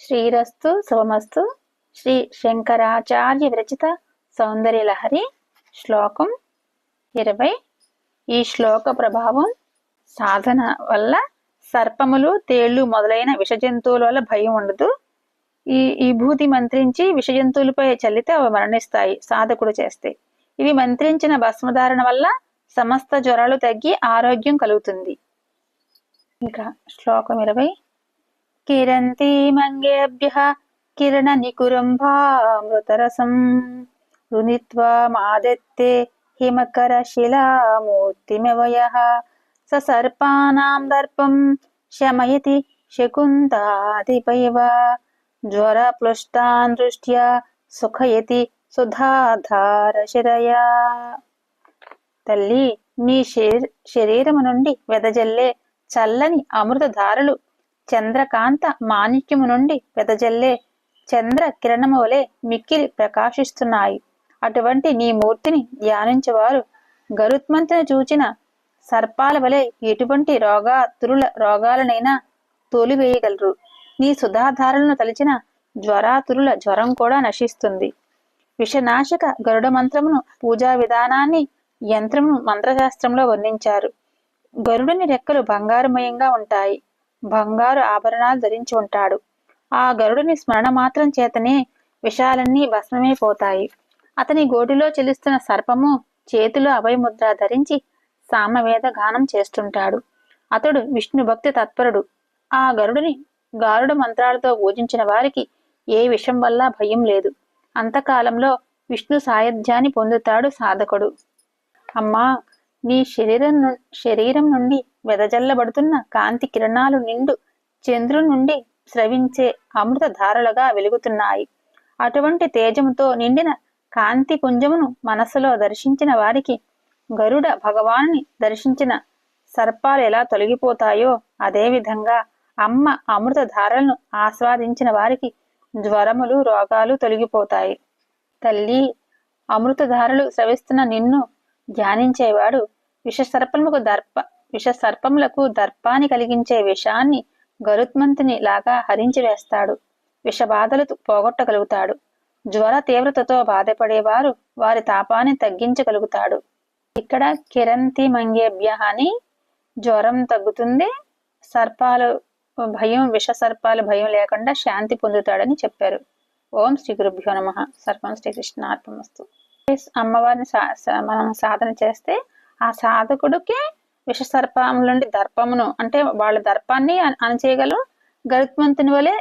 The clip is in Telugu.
శ్రీరస్తు శుభమస్తు శ్రీ శంకరాచార్య విరచిత సౌందర్యలహరి శ్లోకం ఇరవై. ఈ శ్లోక ప్రభావం సాధన వల్ల సర్పములు తేళ్ళు మొదలైన విష జంతువుల వల్ల భయం ఉండదు. ఈ విభూతి మంత్రించి విష జంతువులపై చల్లితే అవి మరణిస్తాయి సాధకుడు చేస్తే. ఇవి మంత్రించిన భస్మధారణ వల్ల సమస్త జ్వరాలు తగ్గి ఆరోగ్యం కలుగుతుంది. ఇంకా శ్లోకం ఇరవై. కిరంతి మంగేభ్య కిరణ నికురంభామృతరసం రుణిత్వా మాదత్తే హిమకర శిలామూర్తిమవయ స సర్పానాం దర్పం శమయతి శకుంతాదిపైవ జ్వర ప్లుష్టాన్ దృష్ట్యా సుఖయతి సుధాధారశిరయా తల్లి నీ శరీరము నుండి వెదజల్లే చల్లని అమృతధారలు చంద్రకాంత మాణిక్యము నుండి వెదజల్లే చంద్ర కిరణము వలె మిక్కిలి ప్రకాశిస్తున్నాయి. అటువంటి నీ మూర్తిని ధ్యానించేవారు గరుత్మంతుని చూచిన సర్పాల వలె ఎటువంటి రోగా తురుల రోగాలనైనా తోలివేయగలరు. నీ సుధాధారలను తలిచిన జ్వరాతురుల జ్వరం కూడా నశిస్తుంది. విషనాశక గరుడ మంత్రమును పూజా విధానాన్ని యంత్రమును మంత్రశాస్త్రంలో వర్ణించారు. గరుడుని రెక్కలు బంగారుమయంగా ఉంటాయి. బంగారు ఆభరణాలు ధరించి ఉంటాడు. ఆ గరుడుని స్మరణ మాత్రం చేతనే విషాలన్నీ భస్మమైపోతాయి అతని గోటిలో చెలుస్తున్న సర్పము చేతిలో అభయముద్ర ధరించి సామవేద గానం చేస్తుంటాడు. అతడు విష్ణు భక్తి తత్పరుడు. ఆ గరుడుని గారుడు మంత్రాలతో పూజించిన వారికి ఏ విషం వల్ల భయం లేదు. అంతకాలంలో విష్ణు సాయుధ్యాన్ని పొందుతాడు సాధకుడు. అమ్మా నీ శరీరం శరీరం నుండి వెదజల్లబడుతున్న కాంతి కిరణాలు నిండు చంద్రుని నుండి స్రవించే అమృత ధారలుగా వెలుగుతున్నాయి. అటువంటి తేజముతో నిండిన కాంతి పుంజమును మనస్సులో దర్శించిన వారికి గరుడ భగవాన్ని దర్శించిన సర్పాలు ఎలా తొలగిపోతాయో అదేవిధంగా అమ్మ అమృత ధారలను ఆస్వాదించిన వారికి జ్వరములు రోగాలు తొలగిపోతాయి. తల్లి అమృతధారలు స్రవిస్తున్న నిన్ను ధ్యానించేవాడు విషసర్పముకు దర్ప విష సర్పములకు దర్పాన్ని కలిగించే విషాన్ని గరుత్మంతుని లాగా హరించి వేస్తాడు. విషబాధలు పోగొట్టగలుగుతాడు. జ్వర తీవ్రతతో బాధపడేవారు వారి తాపాన్ని తగ్గించగలుగుతాడు. ఇక్కడ కిరంతి మంగేభ్య అని జ్వరం తగ్గుతుంది సర్పాలు భయం విష సర్పాలు భయం లేకుండా శాంతి పొందుతాడని చెప్పారు. ఓం శ్రీ గురుభ్యో నమ. సర్పం శ్రీ అర్పమస్తు అమ్మవారిని మనం సాధన చేస్తే ఆ సాధకుడికి విషసర్పం నుండి దర్పమును అంటే వాళ్ళ దర్పాన్ని అణచేయగలం గరుత్మంతుని వలె